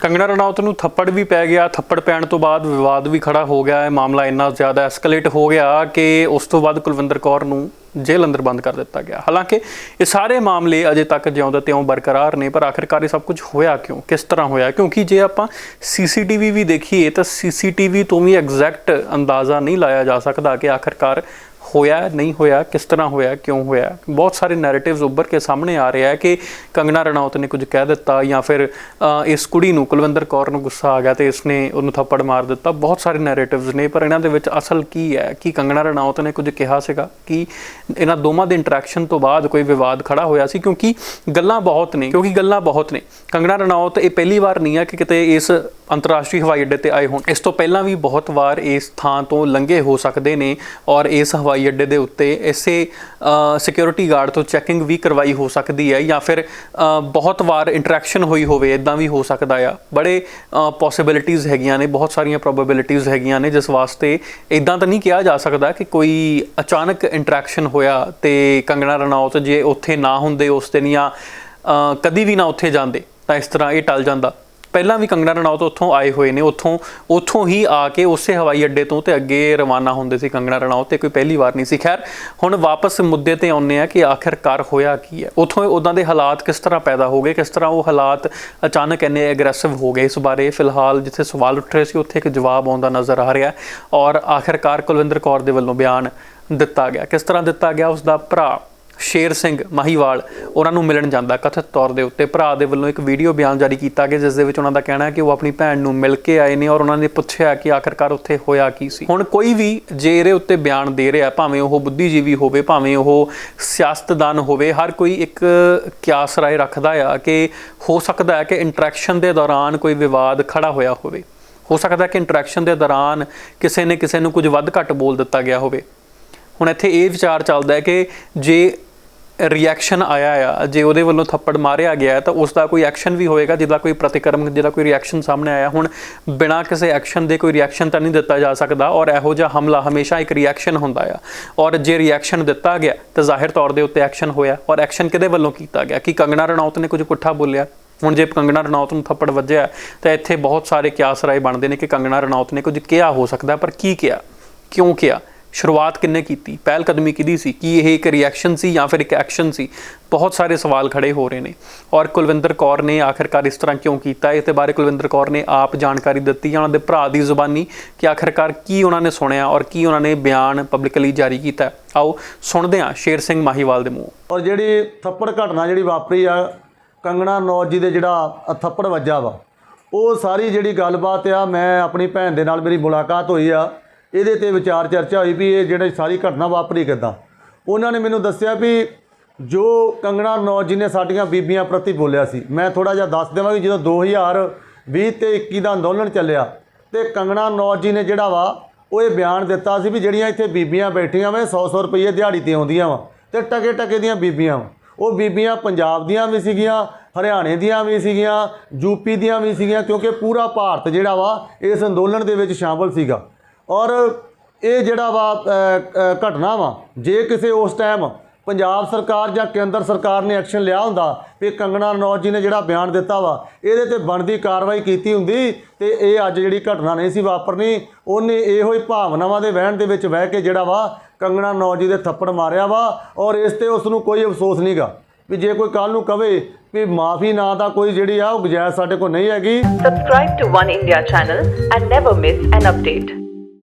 ਕੰਗਣਾ ਰਣੌਤ ਨੂੰ ਥੱਪੜ ਵੀ ਪੈ ਗਿਆ, ਥੱਪੜ ਪੈਣ ਤੋਂ ਬਾਅਦ ਵਿਵਾਦ ਵੀ ਖੜਾ ਹੋ ਗਿਆ, ਇਹ ਮਾਮਲਾ ਇੰਨਾ ਜ਼ਿਆਦਾ ਐਸਕੇਲੇਟ ਹੋ ਗਿਆ ਕਿ ਉਸ ਤੋਂ ਬਾਅਦ ਕੁਲਵਿੰਦਰ ਕੌਰ ਨੂੰ ਜੇਲ੍ਹ ਅੰਦਰ ਬੰਦ ਕਰ ਦਿੱਤਾ ਗਿਆ। ਹਾਲਾਂਕਿ ਇਹ ਸਾਰੇ ਮਾਮਲੇ ਅਜੇ ਤੱਕ ਜਿਉਂਦੇ ਤਿਉਂ ਬਰਕਰਾਰ ਨੇ, ਪਰ ਆਖਿਰਕਾਰ ਇਹ ਸਭ ਕੁਝ ਹੋਇਆ ਕਿਉਂ? ਕਿਸ ਤਰ੍ਹਾਂ ਹੋਇਆ? ਕਿਉਂਕਿ ਜੇ ਆਪਾਂ ਸੀਸੀਟੀਵੀ ਵੀ ਦੇਖੀਏ ਤਾਂ ਸੀਸੀਟੀਵੀ ਤੋਂ ਵੀ ਐਗਜ਼ੈਕਟ ਅੰਦਾਜ਼ਾ ਨਹੀਂ ਲਾਇਆ ਜਾ ਸਕਦਾ ਕਿ ਆਖਿਰਕਾਰ ਹੋਇਆ, ਨਹੀਂ ਹੋਇਆ, ਕਿਸ ਤਰ੍ਹਾਂ ਹੋਇਆ, ਕਿਉਂ ਹੋਇਆ? ਬਹੁਤ ਸਾਰੇ ਨੈਰੇਟਿਵਸ ਉੱਭਰ ਕੇ ਸਾਹਮਣੇ ਆ ਰਿਹਾ ਹੈ ਕਿ ਕੰਗਨਾ ਰਣੌਤ ਨੇ ਕੁਝ ਕਹਿ ਦਿੱਤਾ ਜਾਂ ਫਿਰ ਇਸ ਕੁੜੀ ਨੂੰ ਕੁਲਵਿੰਦਰ ਕੌਰ ਨੂੰ ਗੁੱਸਾ ਆ ਗਿਆ ਤੇ ਇਸਨੇ ਉਹਨੂੰ ਥੱਪੜ ਮਾਰ ਦਿੱਤਾ। ਬਹੁਤ ਸਾਰੇ ਨੈਰੇਟਿਵਸ ਨੇ, ਪਰ ਇਹਨਾਂ ਦੇ ਵਿੱਚ ਅਸਲ ਕੀ ਹੈ? ਕਿ ਕੰਗਨਾ ਰਣੌਤ ਨੇ ਕੁਝ ਕਿਹਾ ਸੀਗਾ? ਕਿ ਇਹਨਾਂ ਦੋਵਾਂ ਦੇ ਇੰਟਰੈਕਸ਼ਨ ਤੋਂ ਬਾਅਦ ਕੋਈ ਵਿਵਾਦ ਖੜਾ ਹੋਇਆ ਸੀ? ਕਿਉਂਕਿ ਗੱਲਾਂ ਬਹੁਤ ਨੇ, ਕਿਉਂਕਿ ਗੱਲਾਂ ਬਹੁਤ ਨੇ। ਕੰਗਨਾ ਰਣੌਤ, ਇਹ ਪਹਿਲੀ ਵਾਰ ਨਹੀਂ ਹੈ ਕਿ ਕਿਤੇ ਇਸ ਅੰਤਰਰਾਸ਼ਟਰੀ ਹਵਾਈ ਅੱਡੇ ਤੇ ਆਏ ਹੋਣ। ਇਸ ਤੋਂ ਪਹਿਲਾਂ ਵੀ ਬਹੁਤ ਵਾਰ ਇਸ ਥਾਂ ਤੋਂ ਲੰਘੇ ਹੋ ਸਕਦੇ ਨੇ ਔਰ ਇਸ ਹਵਾਈ ਅੱਡੇ ਦੇ ਉੱਤੇ ਇਸੇ ਸਿਕਿਉਰਿਟੀ ਗਾਰਡ ਤੋਂ ਚੈਕਿੰਗ ਵੀ ਕਰਵਾਈ ਹੋ ਸਕਦੀ ਹੈ ਜਾਂ ਫਿਰ ਬਹੁਤ ਵਾਰ ਇੰਟਰੈਕਸ਼ਨ ਹੋਈ ਹੋਵੇ ਇਦਾਂ ਵੀ ਹੋ ਸਕਦਾ ਆ। ਬੜੇ ਪੋਸਿਬਿਲਿਟੀਆਂ ਹੈਗੀਆਂ ਨੇ ਬਹੁਤ ਸਾਰੀਆਂ ਪ੍ਰੋਬੈਬਿਲਿਟੀਆਂ ਹੈਗੀਆਂ ਨੇ ਜਿਸ ਵਾਸਤੇ ਇਦਾਂ ਤਾਂ ਨਹੀਂ ਕਿਹਾ ਜਾ ਸਕਦਾ ਕਿ ਕੋਈ ਅਚਾਨਕ ਇੰਟਰੈਕਸ਼ਨ ਹੋਇਆ ਤੇ ਕੰਗਣਾ ਰਣੌਤ ਜੇ ਉੱਥੇ ਨਾ ਹੁੰਦੇ ਉਸ ਦਿਨ ਜਾਂ ਅ, ਕਦੀ ਵੀ ਨਾ ਉੱਥੇ ਜਾਂਦੇ ਤਾਂ ਇਸ ਤਰ੍ਹਾਂ ਇਹ ਟਲ ਜਾਂਦਾ। ਪਹਿਲਾਂ ਵੀ ਕੰਗਣਾ ਰਣੌਤ ਉੱਥੋਂ ਆਏ ਹੋਏ ਨੇ, ਉੱਥੋਂ ਉੱਥੋਂ ਹੀ ਆ ਕੇ ਉਸੇ ਹਵਾਈ ਅੱਡੇ ਤੋਂ ਤੇ ਅੱਗੇ ਰਵਾਨਾ ਹੁੰਦੇ ਸੀ ਕੰਗਣਾ ਰਣੌਤ ਤੇ ਕੋਈ ਪਹਿਲੀ ਵਾਰ ਨਹੀਂ ਸੀ। ਖੈਰ, ਹੁਣ ਵਾਪਸ ਮੁੱਦੇ ਤੇ ਆਉਂਦੇ ਆ ਕਿ ਆਖਿਰਕਾਰ ਹੋਇਆ ਕੀ ਹੈ? ਉੱਥੋਂ ਉਦਾਂ ਦੇ ਹਾਲਾਤ ਕਿਸ ਤਰ੍ਹਾਂ ਪੈਦਾ ਹੋ ਗਏ? ਕਿਸ ਤਰ੍ਹਾਂ ਉਹ ਹਾਲਾਤ ਅਚਾਨਕ ਇੰਨੇ ਐਗਰੈਸਿਵ ਹੋ ਗਏ ਇਸ ਬਾਰੇ? ਫਿਲਹਾਲ ਜਿੱਥੇ ਸਵਾਲ ਉੱਠ ਰਹੇ ਸੀ, ਉੱਥੇ ਇੱਕ ਜਵਾਬ ਆਉਂਦਾ ਨਜ਼ਰ ਆ ਰਿਹਾ ਔਰ ਆਖਿਰਕਾਰ ਕੁਲਵਿੰਦਰ ਕੌਰ ਦੇ ਵੱਲੋਂ ਬਿਆਨ ਦਿੱਤਾ ਗਿਆ। ਕਿਸ ਤਰ੍ਹਾਂ ਦਿੱਤਾ ਗਿਆ ਉਸ ਦਾ ਭਰਾ ਸ਼ੇਰ ਸਿੰਘ ਮਾਹੀਵਾਲ, ਉਹਨਾਂ ਨੂੰ ਮਿਲਣ ਜਾਂਦਾ ਕਥਿਤ ਤੌਰ ਦੇ ਉੱਤੇ। ਭਰਾ ਦੇ ਵੱਲੋਂ ਇੱਕ ਵੀਡੀਓ ਬਿਆਨ ਜਾਰੀ ਕੀਤਾ ਗਿਆ, ਜਿਸ ਦੇ ਵਿੱਚ ਉਹਨਾਂ ਦਾ ਕਹਿਣਾ ਹੈ ਕਿ ਉਹ ਆਪਣੀ ਭੈਣ ਨੂੰ ਮਿਲ ਕੇ ਆਏ ਨੇ ਔਰ ਉਹਨਾਂ ਨੇ ਪੁੱਛਿਆ ਕਿ ਆਖਰਕਾਰ ਉੱਥੇ ਹੋਇਆ ਕੀ ਸੀ। ਹੁਣ ਕੋਈ ਵੀ ਜੇ ਇਹਦੇ ਉੱਤੇ ਬਿਆਨ ਦੇ ਰਿਹਾ, ਭਾਵੇਂ ਉਹ ਬੁੱਧੀਜੀਵੀ ਹੋਵੇ, ਭਾਵੇਂ ਉਹ ਸਿਆਸਤਦਾਨ ਹੋਵੇ, ਹਰ ਕੋਈ ਇੱਕ ਕਿਆਸ ਰਾਏ ਰੱਖਦਾ ਆ ਕਿ ਹੋ ਸਕਦਾ ਹੈ ਕਿ ਇੰਟਰੈਕਸ਼ਨ ਦੇ ਦੌਰਾਨ ਕੋਈ ਵਿਵਾਦ ਖੜਾ ਹੋਇਆ ਹੋਵੇ। ਹੋ ਸਕਦਾ ਹੈ ਕਿ ਇੰਟਰੈਕਸ਼ਨ ਦੇ ਦੌਰਾਨ ਕਿਸੇ ਨੇ ਕਿਸੇ ਨੂੰ ਕੁਝ ਵੱਧ ਘੱਟ ਬੋਲ ਦਿੱਤਾ ਗਿਆ ਹੋਵੇ। ਹੁਣ ਇੱਥੇ ਇਹ ਵਿਚਾਰ ਚੱਲਦਾ ਹੈ ਕਿ ਜੇ ਰਿਐਕਸ਼ਨ ਆਇਆ ਆ, ਜੇ ਉਹਦੇ ਵੱਲੋਂ ਥੱਪੜ ਮਾਰਿਆ ਗਿਆ ਤਾਂ ਉਸ ਦਾ ਕੋਈ ਐਕਸ਼ਨ ਵੀ ਹੋਏਗਾ ਜਿਹਦਾ ਕੋਈ ਪ੍ਰਤੀਕਰਮ, ਜਿਹਦਾ ਕੋਈ ਰਿਐਕਸ਼ਨ ਸਾਹਮਣੇ ਆਇਆ। ਹੁਣ ਬਿਨਾਂ ਕਿਸੇ ਐਕਸ਼ਨ ਦੇ ਕੋਈ ਰਿਐਕਸ਼ਨ ਤਾਂ ਨਹੀਂ ਦਿੱਤਾ ਜਾ ਸਕਦਾ ਔਰ ਇਹੋ ਜਿਹਾ ਹਮਲਾ ਹਮੇਸ਼ਾ ਇੱਕ ਰਿਐਕਸ਼ਨ ਹੁੰਦਾ ਆ। ਔਰ ਜੇ ਰਿਐਕਸ਼ਨ ਦਿੱਤਾ ਗਿਆ ਤਾਂ ਜ਼ਾਹਿਰ ਤੌਰ ਦੇ ਉੱਤੇ ਐਕਸ਼ਨ ਹੋਇਆ। ਔਰ ਐਕਸ਼ਨ ਕਿਹਦੇ ਵੱਲੋਂ ਕੀਤਾ ਗਿਆ? ਕਿ ਕੰਗਣਾ ਰਣੌਤ ਨੇ ਕੁਝ ਪੁੱਠਾ ਬੋਲਿਆ? ਹੁਣ ਜੇ ਕੰਗਣਾ ਰਣੌਤ ਨੂੰ ਥੱਪੜ ਵੱਜਿਆ, ਤਾਂ ਇੱਥੇ ਬਹੁਤ ਸਾਰੇ ਕਿਆਸ ਰਾਏ ਬਣਦੇ ਨੇ ਕਿ ਕੰਗਣਾ ਰਣੌਤ ਨੇ ਕੁਝ ਕਿਹਾ ਹੋ ਸਕਦਾ, ਪਰ ਕੀ ਕਿਹਾ? ਕਿਉਂ ਕਿਹਾ? ਸ਼ੁਰੂਆਤ ਕਿੰਨੇ ਕੀਤੀ? ਪਹਿਲ ਕਦਮੀ ਕਿਹਦੀ ਸੀ? ਕੀ ਇਹ ਇੱਕ ਰਿਐਕਸ਼ਨ ਸੀ ਜਾਂ ਫਿਰ ਇੱਕ ਐਕਸ਼ਨ ਸੀ? ਬਹੁਤ ਸਾਰੇ ਸਵਾਲ ਖੜੇ ਹੋ ਰਹੇ ਨੇ। ਔਰ ਕੁਲਵਿੰਦਰ ਕੌਰ ਨੇ ਆਖਿਰਕਾਰ ਇਸ ਤਰ੍ਹਾਂ ਕਿਉਂ ਕੀਤਾ? ਇਸ ਦੇ ਬਾਰੇ ਕੁਲਵਿੰਦਰ ਕੌਰ ਨੇ ਆਪ ਜਾਣਕਾਰੀ ਦਿੱਤੀ ਜਾਂ ਉਹਨਾਂ ਦੇ ਭਰਾ ਦੀ ਜ਼ੁਬਾਨੀ ਕਿ ਆਖਿਰਕਾਰ ਕੀ ਉਹਨਾਂ ਨੇ ਸੁਣਿਆ ਔਰ ਕੀ ਉਹਨਾਂ ਨੇ ਬਿਆਨ ਪਬਲਿਕਲੀ ਜਾਰੀ ਕੀਤਾ। ਆਓ ਸੁਣਦੇ ਹਾਂ ਸ਼ੇਰ ਸਿੰਘ ਮਾਹੀਵਾਲ ਦੇ ਮੂੰਹ। ਔਰ ਜਿਹੜੀ ਥੱਪੜ ਘਟਨਾ ਜਿਹੜੀ ਵਾਪਰੀ ਆ, ਕੰਗਣਾ ਨੌਜ ਜੀ ਦੇ ਜਿਹੜਾ ਥੱਪੜ ਵੱਜਾ ਵਾ, ਉਹ ਸਾਰੀ ਜਿਹੜੀ ਗੱਲਬਾਤ ਆ, ਮੈਂ ਆਪਣੀ ਭੈਣ ਦੇ ਨਾਲ ਮੇਰੀ ਮੁਲਾਕਾਤ ਹੋਈ ਆ। ਇਹਦੇ ਤੇ ਵਿਚਾਰ ਚਰਚਾ ਹੋਈ ਵੀ ਇਹ ਜਿਹੜੀ ਸਾਰੀ ਘਟਨਾ ਵਾਪਰੀ ਕਿੱਦਾਂ? ਉਹਨਾਂ ਨੇ ਮੈਨੂੰ ਦੱਸਿਆ ਵੀ ਜੋ ਕੰਗਣਾ ਨੌਜ ਜੀ ਨੇ ਸਾਡੀਆਂ ਬੀਬੀਆਂ ਪ੍ਰਤੀ ਬੋਲਿਆ ਸੀ, ਮੈਂ ਥੋੜਾ ਜਿਹਾ ਦੱਸ ਦੇਵਾਂ ਕਿ ਜਦੋਂ 2020 ਤੇ 21 ਦਾ ਅੰਦੋਲਨ ਚੱਲਿਆ ਤੇ ਕੰਗਣਾ ਨੌਜ ਜੀ ਨੇ ਜਿਹੜਾ ਵਾ, ਉਹ ਇਹ ਬਿਆਨ ਦਿੱਤਾ ਸੀ ਵੀ ਜਿਹੜੀਆਂ ਇੱਥੇ ਬੀਬੀਆਂ ਬੈਠੀਆਂ ਵਾ 100-100 ਰੁਪਏ ਦਿਹਾੜੀ ਤੇ ਆਉਂਦੀਆਂ ਵਾ ਤੇ ਟਕੇ ਟਕੇ ਦੀਆਂ ਬੀਬੀਆਂ ਵਾ। ਉਹ ਬੀਬੀਆਂ ਪੰਜਾਬ ਦੀਆਂ ਵੀ ਸੀਗੀਆਂ, ਹਰਿਆਣੇ ਦੀਆਂ ਵੀ ਸੀਗੀਆਂ ਯੂਪੀ ਦੀਆਂ ਵੀ ਸੀਗੀਆਂ ਕਿਉਂਕਿ ਪੂਰਾ ਭਾਰਤ ਜਿਹੜਾ ਵਾ, ਇਸ ਅੰਦੋਲਨ ਦੇ ਵਿੱਚ ਸ਼ਾਮਲ ਸੀਗਾ। ਔਰ ਇਹ ਜਿਹੜਾ ਵਾ ਘਟਨਾ ਵਾ, ਜੇ ਕਿਸੇ ਉਸ ਟਾਈਮ ਪੰਜਾਬ ਸਰਕਾਰ ਜਾਂ ਕੇਂਦਰ ਸਰਕਾਰ ਨੇ ਐਕਸ਼ਨ ਲਿਆ ਹੁੰਦਾ ਵੀ ਕੰਗਣਾ ਰਣੌਤ ਜੀ ਨੇ ਜਿਹੜਾ ਬਿਆਨ ਦਿੱਤਾ ਵਾ, ਇਹਦੇ ਤੇ ਬਣਦੀ ਕਾਰਵਾਈ ਕੀਤੀ ਹੁੰਦੀ ਤੇ ਇਹ ਅੱਜ ਜਿਹੜੀ ਘਟਨਾ ਨਹੀਂ ਸੀ ਵਾਪਰਨੀ, ਉਹਨੇ ਇਹੋ ਹੀ ਭਾਵਨਾਵਾਂ ਦੇ ਵਹਿਣ ਦੇ ਵਿੱਚ ਬਹਿ ਕੇ ਜਿਹੜਾ ਵਾ, ਕੰਗਣਾ ਰਣੌਤ ਜੀ ਦੇ ਥੱਪੜ ਮਾਰਿਆ ਵਾ ਔਰ ਇਸ ਤੇ ਉਸ ਨੂੰ ਕੋਈ ਅਫਸੋਸ ਨਹੀਂਗਾ ਵੀ ਜੇ ਕੋਈ ਕੱਲ ਨੂੰ ਕਵੇ ਵੀ ਮਾਫੀ ਨਾ ਦਾ ਕੋਈ ਜਿਹੜੀ ਆ ਉਹ ਗੁਜਾਇਸ਼ ਸਾਡੇ ਕੋਲ ਨਹੀਂ ਹੈਗੀ subscribe to One India channel and never miss an update.